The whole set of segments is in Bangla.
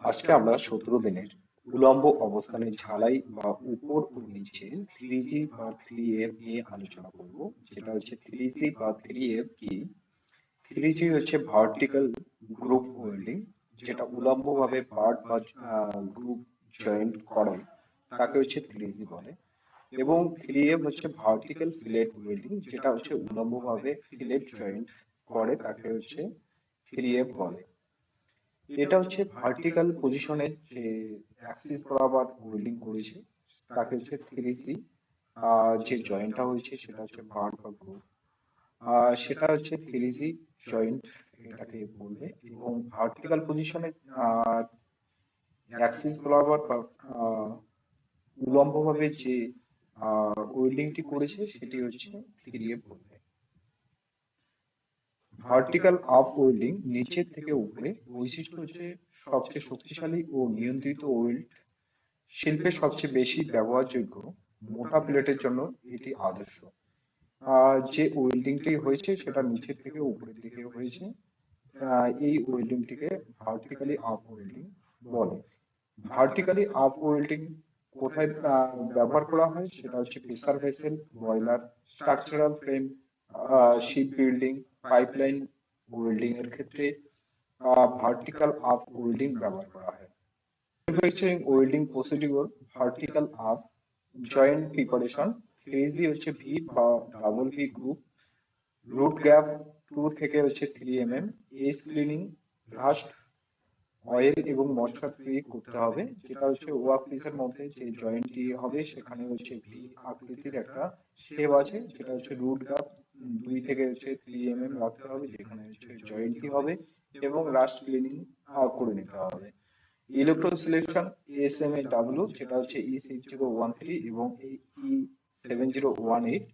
আজকে আমরা সতেরো দিনের উলম্ব অবস্থানে ঝালাই বা উপর ও নিচে থ্রি জি বা থ্রি এফ নিয়ে আলোচনা করব। যেটা হচ্ছে থ্রি জি বা থ্রি এফ কি? থ্রি জি হচ্ছে ভার্টিক্যাল গ্রুপ ওয়েল্ডিং যেটা উলম্ব ভাবে পার্ট বা গ্রুপ জয়েন্ট করে। তাকে হচ্ছে থ্রি জি বলে। এবং থ্রি এফ হচ্ছে ভার্টিক্যাল ফিলেট ওয়েল্ডিং যেটা হচ্ছে উলম্ব ভাবে ফিলেট জয়েন্ট করে, তাকে হচ্ছে থ্রি এফ বলে। এটা হচ্ছে ভার্টিক্যাল পজিশনের যে অ্যাক্সিস বরাবর ওয়েল্ডিং করেছে, তাকে হচ্ছে থ্রি সি যে জয়েন্টটা হয়েছে সেটা হচ্ছে পার্ট বা গ্রুপ সেটা হচ্ছে থ্রি সি জয়েন্ট এটাকে বলবে এবং ভার্টিক্যাল পজিশনে অ্যাক্সিস বরাবর বা উলম্বভাবে যে ওয়েল্ডিংটি করেছে সেটি হচ্ছে থ্রি এ বলবে। ভার্টিক্যাল আপ ওয়েল্ডিং নিচের থেকে উপরে বৈশিষ্ট্য হচ্ছে সবচেয়ে শক্তিশালী ও নিয়ন্ত্রিত ওয়েল্ড শিল্পে সবচেয়ে বেশি ব্যবহারযোগ্য মোটা প্লেটের জন্য এটি আদর্শ। আর যে ওয়েল্ডিংটি হয়েছে সেটা নিচের থেকে উপরের দিকে হয়েছে। এই ওয়েল্ডিংটিকে ভার্টিক্যালি আপ ওয়েল্ডিং বলে। ভার্টিক্যালি আপ ওয়েল্ডিং কোথায় ব্যবহার করা হয় সেটা হচ্ছে pressure vessel boiler structural frame ship building pipeline welding এর ক্ষেত্রে ভার্টিক্যাল আপ ওয়েল্ডিং ব্যবহার করা হয়। Manufacturing welding procedure vertical up joint preparation phase D হচ্ছে ভি বা double V groove root gap two থেকে হচ্ছে three M M S cleaning rust oil এবং মশলা ফ্রি করতে হবে, যেটা হচ্ছে ওয়ার্ক পিসের মধ্যে যে জয়েন্টটি হবে, সেখানে হচ্ছে ভি আকৃতির একটা শেপ আছে, যেটা হচ্ছে রুট গ্যাপ দুই থেকে হচ্ছে থ্রি এম এম রাখতে হবে, যেখানে হচ্ছে জয়েন্টটি হবে এবং লাস্ট ক্লিনিং করে নিতে হবে। Electron selection S M A W যেটা হচ্ছে E six zero one three এবং E seven zero one eight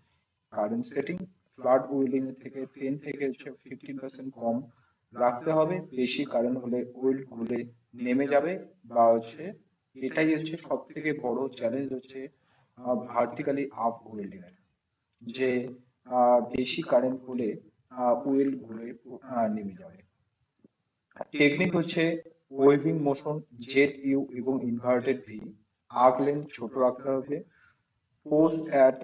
current setting flat welding থেকে টেন থেকে হচ্ছে ফিফটিন পার্সেন্ট কম রাখতে হবে। বেশি কারেন্ট হলে ওয়েল্ড গুলে নেমে যাবে বা হচ্ছে এটাই হচ্ছে সব থেকে বড় চ্যালেঞ্জ হচ্ছে ভার্টিক্যালি আপ ওয়েল্ডিং এর যে বেশি কারেন্ট হলে ওয়েল ঘুরে নেমে যাবে। টেকনিক হচ্ছে ওয়েভিং মোশন জেট ইউ এবং ইনভার্টেড ভি লেন্থ ছোট রাখতে হবে। Post at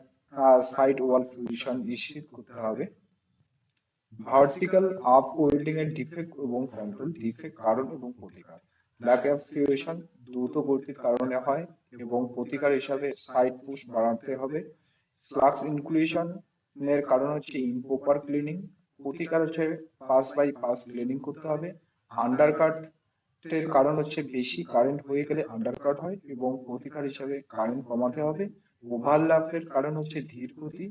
side wall position নিশ্চিত করতে হবে। ভার্টিক্যাল আপ ওয়েল্ডিং এর ডিফেক্ট এবং কন্ট্রোল ডিফেক্ট কারণ এবং প্রতিকার। ল্যাক অফ ফিউশন দ্রুত গতির কারণে হয় এবং প্রতিকার হিসাবে সাইড পুশ বাড়াতে হবে। স্লাক্স ইনক্লুশন এর কারণ হচ্ছে ইম্পোপার ক্লিনিং প্রতিকার হচ্ছে পাস বাই পাস ক্লিনিং করতে হবে। আন্ডারকাট এর কারণ হচ্ছে বেশি কারেন্ট হয়ে গেলে আন্ডারকাট হয় এবং প্রতিকার হিসাবে কারেন্ট কমাতে হবে। ওভারল্যাপের কারণ হচ্ছে ধীর গতি।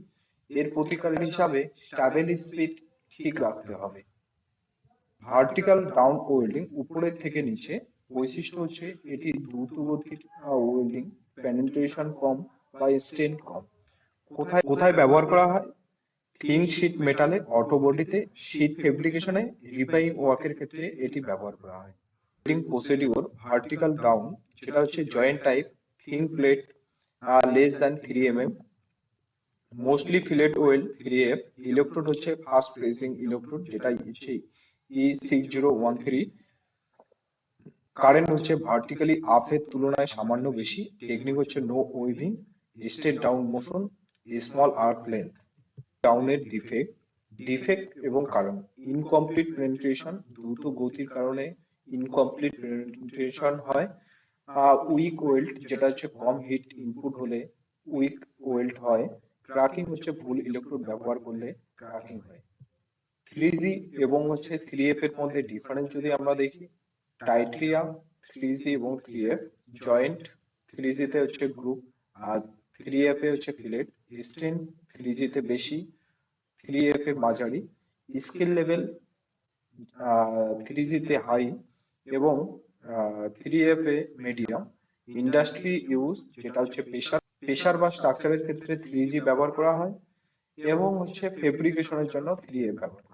এর প্রতিকার হিসাবে স্টাবেল স্পিড ঠিক রাখতে হবে। ভার্টিক্যাল ডাউন ওয়েল্ডিং উপরের থেকে নিচে বৈশিষ্ট্য হচ্ছে এটি দ্রুত গতির ওয়েল্ডিং পেনিট্রেশন কম বা স্ট্রেন কম। কোথায় কোথায় ব্যবহার করা হয়? থিন শীট মেটালে অটো বডিতে শীট ফেব্রিকেশনে রিপাইং ওয়ার্কের ক্ষেত্রে এটি ব্যবহার করা হয়। ওয়েল্ডিং প্রসিডিওর ভার্টিক্যাল ডাউন যেটা হচ্ছে জয়েন্ট টাইপ থিন প্লেট আর less than three M M mostly fillet weld three F electrode হচ্ছে ফাস্ট প্রেসিং ইলেকট্রোড যেটা হচ্ছে E six zero one three current হচ্ছে ভার্টিক্যালি আপের তুলনায় সামান্য বেশি টেকনিক হচ্ছে no weaving state down motion small arc length ডাউনের ডিফেক্ট ডিফেক্ট এবং কারণ ইনকমপ্লিট পেনিট্রেশন দ্রুত গতির কারণে ইনকমপ্লিট পেনিট্রেশন হয়। উইক ওয়েল্ট যেটা হচ্ছে কম হিট ইনপুট হলে উইক ওয়েল্ট হয়। ক্রাকিং হচ্ছে ভুল ইলেকট্রোড ব্যবহার করলে ক্রাকিং হয়। থ্রি জি এবং হচ্ছে থ্রি এফ এর মধ্যে ডিফারেন্স যদি আমরা দেখি টাইট্রিয়া থ্রি জি এবং থ্রি এফ জয়েন্ট থ্রি জিতে হচ্ছে গ্রুপ আর থ্রি এফ এ হচ্ছে ফিলেট স্টেন থ্রি জিতে বেশি থ্রি এফ এ মাঝারি, স্কিল লেভেল থ্রি জিতে হাই এবং থ্রি এফ এ মিডিয়াম। ইন্ডাস্ট্রি ইউজ, যেটা হচ্ছে প্রেশার প্রেশার বা স্ট্রাকচারের ক্ষেত্রে থ্রি জি ব্যবহার করা হয় এবং হচ্ছে ফেব্রিকেশনের জন্য থ্রি এফ ব্যবহার